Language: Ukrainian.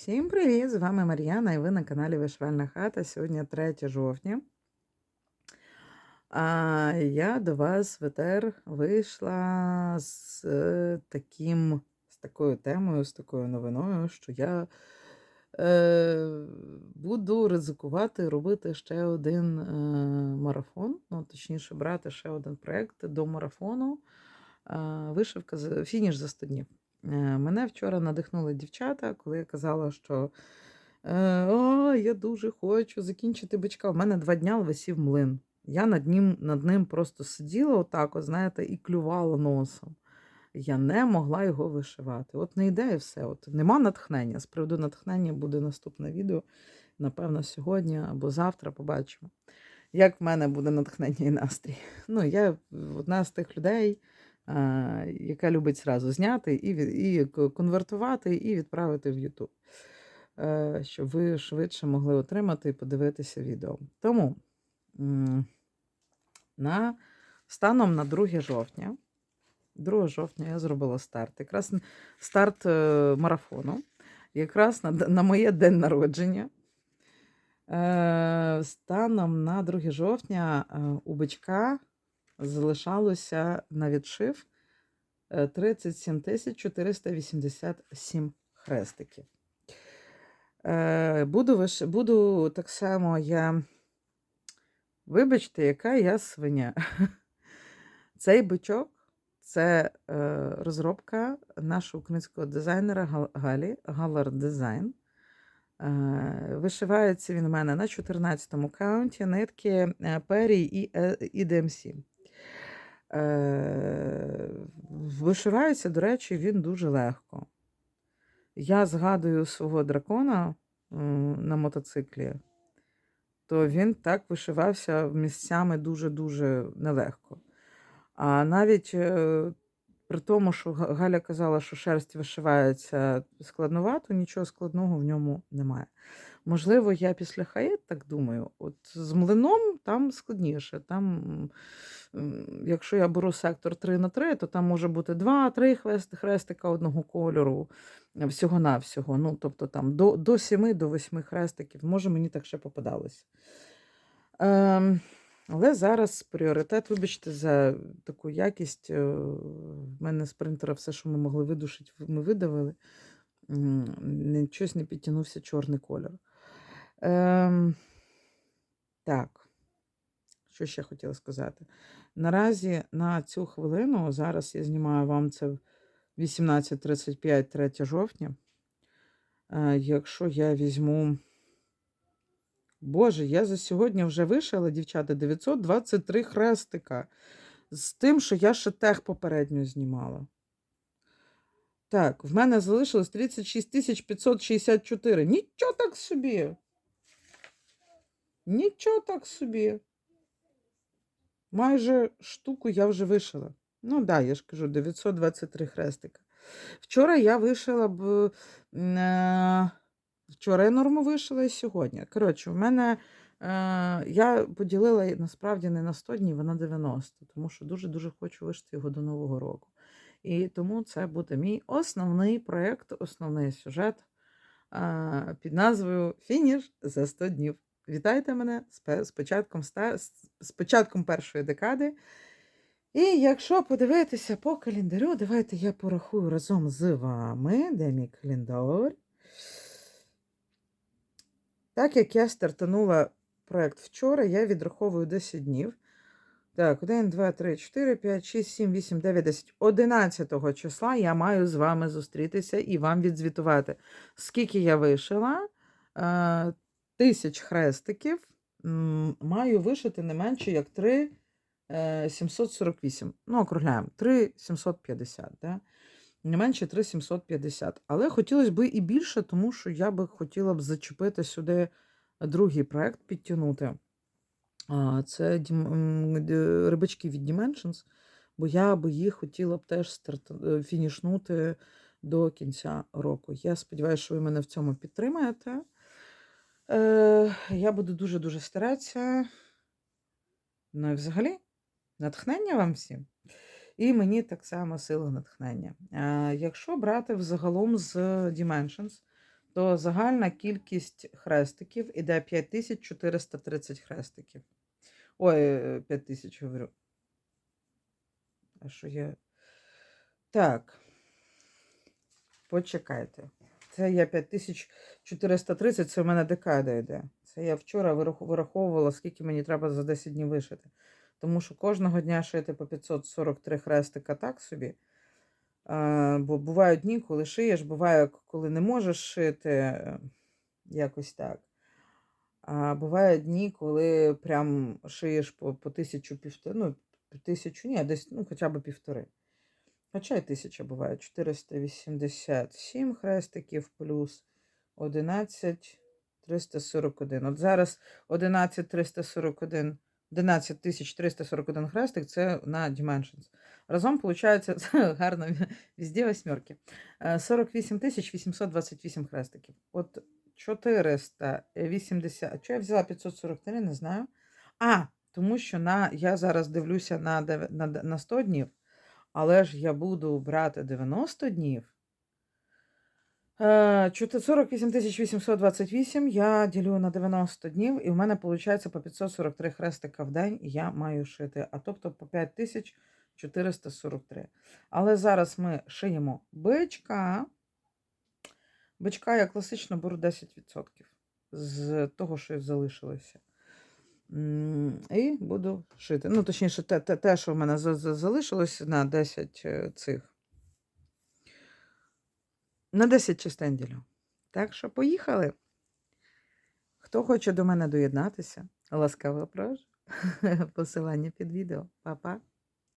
Всім привіт! З вами Мар'яна і ви на каналі Вишивальна хата. Сьогодні 3 жовтня. А я до вас в етер вийшла з е, таким, з такою темою, з такою новиною, що я е, буду ризикувати робити ще один е, марафон, ну, точніше, брати ще один проєкт до марафону. Е, вишивка фініш за 100 днів. Е, Мене вчора надихнули дівчата, коли я казала, що е, О, я дуже хочу закінчити бичка. У мене два дня висів млин. Я над ним, над ним просто сиділа отак, от, знаєте, і клювала носом. Я не могла його вишивати. От не йде і все. От нема натхнення. З приводу натхнення буде наступне відео. Напевно, сьогодні або завтра побачимо, як в мене буде натхнення і настрій. Ну, я одна з тих людей, яка любить зразу зняти і, і конвертувати, і відправити в YouTube, е, щоб ви швидше могли отримати і подивитися відео. Тому на, станом на 2 жовтня, 2 жовтня я зробила старт. Якраз старт е, марафону, якраз на, на моє день народження. Е, станом на 2 жовтня у бичка залишалося на відшив е, 37 487 хрестиків. Е, Буду, буду так само я. Вибачте, яка я свиня. Цей бичок це е, розробка нашого українського дизайнера Галі, Галар Дизайн. Е, Вишивається він у мене на 14-му каунті нитки е, Пері е, і DMC. Е, Вишивається, до речі, він дуже легко. Я згадую свого дракона на мотоциклі, то він так вишивався місцями дуже-дуже нелегко. А навіть е, при тому, що Галя казала, що шерсть вишивається складновато, нічого складного в ньому немає. Можливо, я після хаєт так думаю. От з млином там складніше. Там, якщо я беру сектор 3 на 3, то там може бути 2-3 хрест- хрестика одного кольору всього-навсього. Ну, тобто там до, до 7, до 8 хрестиків. Може, мені так ще попадалося. Ем, але зараз пріоритет, вибачте, за таку якість. е, В мене з принтера все, що ми могли видушити, ми видавили. Щось не підтягнувся чорний кольор. Ем, так, що ще хотіла сказати? Наразі на цю хвилину, зараз я знімаю вам це в 18.35 3 жовтня. Е, Якщо я візьму. Боже, я за сьогодні вже вишила, дівчата, 923 хрестика. З тим, що я ще тех попередньо знімала. Так, в мене залишилось 36 564. Нічого так собі. Нічого так собі. Майже штуку я вже вишила. Ну так, да, я ж кажу, 923 хрестика. Вчора я вишила б. е, Вчора я норму вишила і сьогодні. Коротше, в мене е, я поділила насправді не на 100 днів, а на 90, тому що дуже-дуже хочу вишити його до Нового року. І тому це буде мій основний проєкт, основний сюжет е, під назвою Фініш за 100 днів. Вітайте мене з, початком, з- початком першої декади. І якщо подивитися по календарю, давайте я порахую разом з вами, де мій календар. Так як я стартанула проєкт вчора, я відраховую 10 днів. Так, 1, 2, 3, 4, 5, 6, 7, 8, 9, 10. 11 числа я маю з вами зустрітися і вам відзвітувати, скільки я вишила. Е, тисяч хрестиків. Маю вишити не менше як 3 е, 748. Ну, округляємо. 3 750. Да? Не менше 3 750. Але хотілося б і більше, тому що я би хотіла б зачепити сюди другий проект, підтягнути. Це рибачки від Dimensions, бо я би їх хотіла б теж старт... е, фінішнути до кінця року. Я сподіваюся, що ви мене в цьому підтримаєте. Е, я буду дуже-дуже старатися. Ну і взагалі, натхнення вам всім. І мені так само сила натхнення. Е, якщо брати взагалом з Dimensions, то загальна кількість хрестиків іде 5430 хрестиків. Ой, е, 5000 говорю. А що я. Так. Почекайте. Це я 5430, це в мене декада йде. Це я вчора вирах- вираховувала, скільки мені треба за 10 днів вишити. Тому що кожного дня шити по 543 хрестика так собі. А, бо бувають дні, коли шиєш, буває, коли не можеш шити, е, якось так. А буває дні, коли прям шиєш по, по тисячу півтори, ну, тисячу, ні, десь, ну, хоча б півтори. Хоча й тисяча буває. 487 хрестиків плюс 11 341. От зараз 11 341, 11 341 хрестик це на Dimensions. Разом, виходить, гарно везде восьмерки. Е, 48 828 хрестиків. От 480. А чого я взяла 543, не знаю. А, тому що на, я зараз дивлюся на, на, на 100 днів, але ж я буду брати 90 днів. Е, чотир- 48 828 я ділю на 90 днів, і в мене виходить по 543 хрестика в день, я маю шити, а тобто по 5443. Але зараз ми шиємо бичка. Бичка я класично беру 10% з того, що залишилося. І буду шити. Ну, точніше, те, те, те що в мене за- за- залишилось на 10 е, цих. На 10 частин ділю. Так що поїхали. Хто хоче до мене доєднатися, ласкаво прошу. Посилання під відео. Па-па.